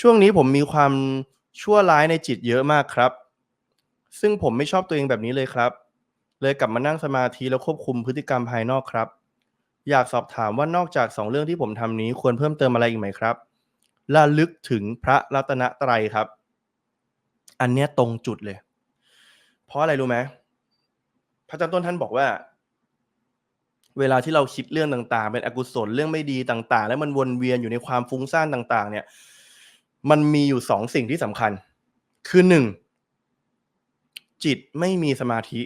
ช่วงนี้ผมมีความชั่วร้ายในจิตเยอะมากครับ ซึ่งผมไม่ชอบตัวเองแบบนี้เลยครับ เลยกลับมานั่งสมาธิแล้วควบคุมพฤติกรรมภายนอกครับ อยากสอบถามว่านอกจากสองเรื่องที่ผมทำนี้ควรเพิ่มเติมอะไรอีกไหมครับระลึกถึงพระรัตนตรัยครับ อันเนี้ยตรงจุดเลย เพราะอะไรรู้ไหมพระอาจารย์ต้นท่านบอกว่า เวลาที่เราคิดเรื่องต่างๆ เป็นอกุศลเรื่องไม่ดีต่าง ๆ แล้วมันวนเวียนอยู่ในความฟุ้งซ่านต่าง ๆ เนี่ย มันมีอยู่สองสิ่งที่สำคัญ คือหนึ่งจิตไม่มีสมาธิ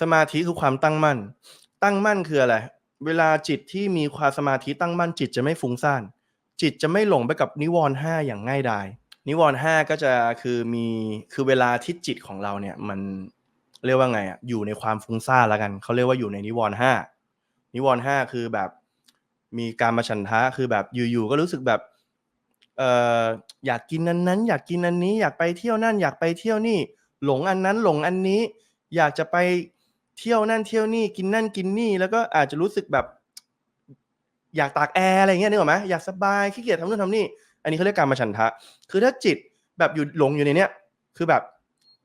สมาธิคือความตั้งมั่น ตั้งมั่นคืออะไร เวลาจิตที่มีความสมาธิตั้งมั่น จิตจะไม่ฟุ้งซ่าน จิตจะไม่หลงไปกับนิวรณ์ห้าอย่างง่ายดาย นิวรณ์ห้าก็จะคือมีคือเวลาที่จิตของเราเนี่ยมันเรียกว่าไงอะอยู่ในความฟุ้งซ่านแล้วกันเขาเรียกว่าอยู่ในนิวรณ์ห้านิวรณ์ห้าคือแบบมีการมาฉันทะคือแบบอยู่ๆก็รู้สึกแบบ อออยากกินนั้นนั้นอยากกินอันนี้ อยากไปเที่ยวนั่นอยากไปเที่ยวนี่ หลงอันนั้นหลงอันนี้ อยากจะไปเที่ยวนั่นเที่ยวนี่กินนั่นกินนี่ แล้วก็อาจจะรู้สึกแบบ อยากตากแอร์อะไรเงี้ยนึกออกไหมอยากสบายขี้เกียจทำนู่นทำนี่ อันนี้เขาเรียกการมาฉันทะ คือถ้าจิตแบบอยู่หลงอยู่ในเนี้ยคือแบบ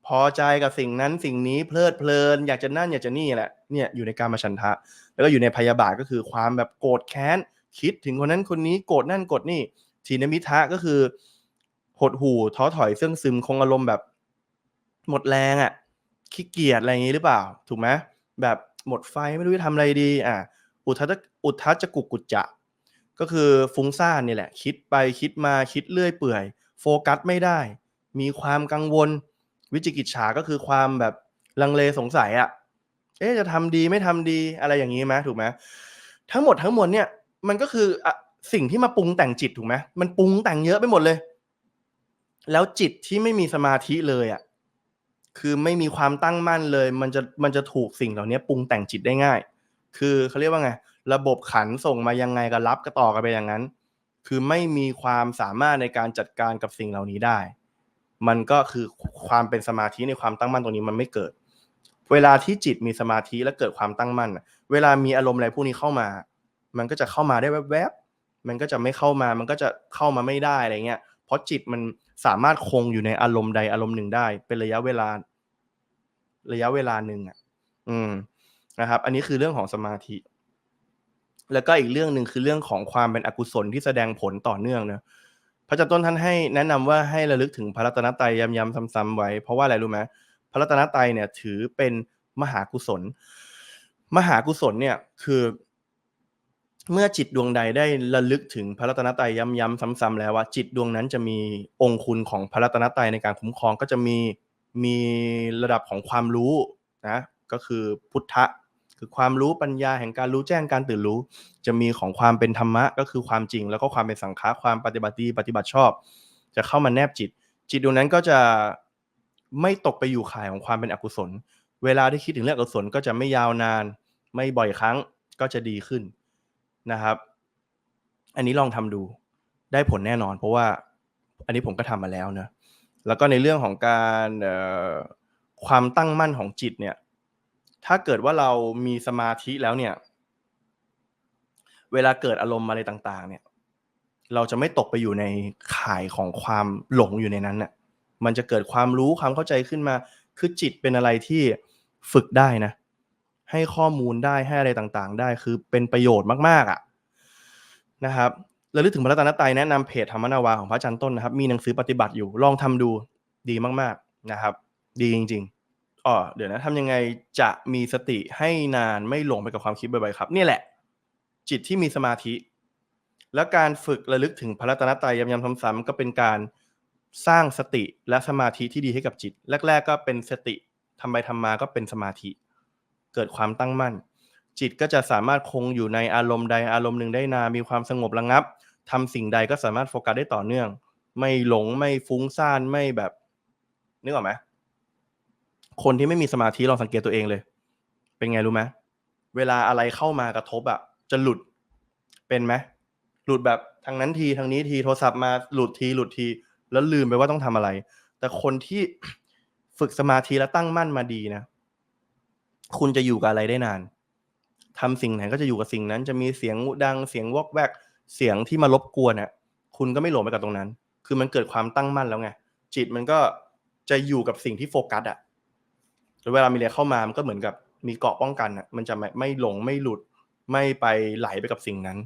พอใจกับสิ่งนั้นสิ่งนี้เพลิดเพลิน อยากจะนั่นอยากจะนี่แหละเนี่ยอยู่ในการมาฉันทะ แล้วก็อยู่ในพยาบาทก็คือความแบบโกรธแค้นคิดถึงคนนั้นคนนี้โกรธนั่นโกรธนี่ ทีนมิทะก็คือหดหู่ท้อถอยเสื่องซึมคงอารมณ์แบบ หมดแรงอะขี้เกียจอะไรอย่างนี้หรือเปล่า ถูกไหมแบบหมดไฟไม่รู้จะทำอะไรดี อะ อุทธะอุทธจะกุกกุจจะ ก็คือฟุ้งซ่านนี่แหละ คิดไปคิดมาคิดเลื่อยเปื่อย โฟกัสไม่ได้ มีความกังวล วิจิกิจฉาก็คือความแบบลังเลสงสัยอะ่ะเอ๊ะจะทำดีไม่ทำดีอะไรอย่างนี้ไหมถูกไหมทั้งหมดทั้งมวลเนี่ยมันก็คืออ สิ่งที่มาปรุงแต่งจิตถูกไหมมันปรุงแต่งเยอะไปหมดเลย แล้วจิตที่ไม่มีสมาธิเลยอะ่ะคือไม่มีความตั้งมั่นเลย มันจะมันจะถูกสิ่งเหล่านี้ปรุงแต่งจิตได้ง่าย คือเขาเรียกว่าไง ระบบขันส่งมายังไงก็รับก็ต่อกันไปอย่างนั้น คือไม่มีความสามารถในการจัดการกับสิ่งเหล่านี้ได้ มันก็คือความเป็นสมาธิในความตั้งมั่นตรงนี้มันไม่เกิด เวลาที่จิตมีสมาธิและเกิดความตั้งมั่น เวลามีอารมณ์อะไรพวกนี้เข้ามา มันก็จะเข้ามาได้แวบๆ มันก็จะไม่เข้ามามันก็จะเข้ามาไม่ได้อะไรเงี้ยเพราะจิตมันสามารถคงอยู่ในอารมณ์ใดอารมณ์หนึ่งได้ เป็นระยะเวลา ระยะเวลาหนึ่งอะ อืมนะครับ อันนี้คือเรื่องของสมาธิ แล้วก็อีกเรื่องหนึ่งคือเรื่องของความเป็นอกุศลที่แสดงผลต่อเนื่องเนะพระอาจารย์ต้นท่านให้แนะนำว่าให้ระลึกถึงพระรัตนตรัยย้ำๆซ้ำๆไว้ เพราะว่าอะไรรู้ไหมพระรัตนตรัยเนี่ย ถือเป็นมหากุศล มหากุศลเนี่ย คือ เมื่อจิตดวงใดได้ระลึกถึงพระรัตนตรัยย้ำๆซ้ำๆแล้วว่าจิตดวงนั้นจะมีองค์คุณของพระรัตนตรัยในการคุ้มครองก็จะมีมีระดับของความรู้นะก็คือพุทธะคือความรู้ปัญญาแห่งการรู้แจ้งการตื่นรู้ จะมีของความเป็นธรรมะก็คือความจริง แล้วก็ความเป็นสังฆะความปฏิบัติดีปฏิบัติชอบ จะเข้ามาแนบจิต จิตดวงนั้นก็จะไม่ตกไปอยู่ข่ายของความเป็นอกุศล เวลาที่คิดถึงเรื่องอกุศลก็จะไม่ยาวนาน ไม่บ่อยครั้งก็จะดีขึ้น นะครับ อันนี้ลองทำดูได้ผลแน่นอน เพราะว่าอันนี้ผมก็ทำมาแล้วเนะแล้วก็ในเรื่องของการความตั้งมั่นของจิตเนี่ย ถ้าเกิดว่าเรามีสมาธิแล้วเนี่ย เวลาเกิดอารมณ์อะไรต่าง ๆ เนี่ย เราจะไม่ตกไปอยู่ในข่ายของความหลงอยู่ในนั้นน่ะ มันจะเกิดความรู้ความเข้าใจขึ้นมา คือจิตเป็นอะไรที่ฝึกได้นะ ให้ข้อมูลได้ให้อะไรต่างๆ ได้คือเป็นประโยชน์มากๆอะนะครับระลึกถึงพระรัตนตรัยแนะนำเพจธรรมนาวาของพระอาจารย์ต้นนะครับ มีหนังสือปฏิบัติอยู่ลองทำดูดีมากๆนะครับ ดีจริงๆอ๋อเดี๋ยวนะทำยังไงจะมีสติให้นานไม่หลงไปกับความคิดบ่อยๆครับ นี่แหละ จิตที่มีสมาธิ แล้วการฝึกระลึกถึงพระรัตนตรัยย้ำๆซ้ำๆก็เป็นการสร้างสติและสมาธิที่ดีให้กับจิต แรก ๆ ก็เป็นสติทำไปทำมาก็เป็นสมาธิ เกิดความตั้งมั่น จิตก็จะสามารถคงอยู่ในอารมณ์ใดอารมณ์หนึ่งได้นานมีความสงบระงับทำสิ่งใดก็สามารถโฟกัสได้ต่อเนื่อง ไม่หลงไม่ฟุ้งซ่านไม่แบบนึกออกไหมคนที่ไม่มีสมาธิลองสังเกตตัวเองเลย เป็นไงรู้ไหมเวลาอะไรเข้ามากระทบอะจะหลุดเป็นไหมหลุดแบบทางนั้นทีทางนี้ทีโทรศัพท์มาหลุดทีหลุดที แล้วลืมไปว่าต้องทำอะไร แต่คนที่ฝึกสมาธิและตั้งมั่นมาดีนะ คุณจะอยู่กับอะไรได้นานทำสิ่งไหนก็จะอยู่กับสิ่งนั้น จะมีเสียงดังเสียงวอกแวก เสียงที่มารบกวนน่ะ คุณก็ไม่หลงไปกับตรงนั้น คือมันเกิดความตั้งมั่นแล้วไงจิตมันก็จะอยู่กับสิ่งที่โฟกัสอะแล้วเวลามีอะไรเข้ามามันก็เหมือนกับมีเกราะป้องกันอะมันจะไม่ไม่หลงไม่หลุด ไม่ไปไหลไปกับสิ่งนั้น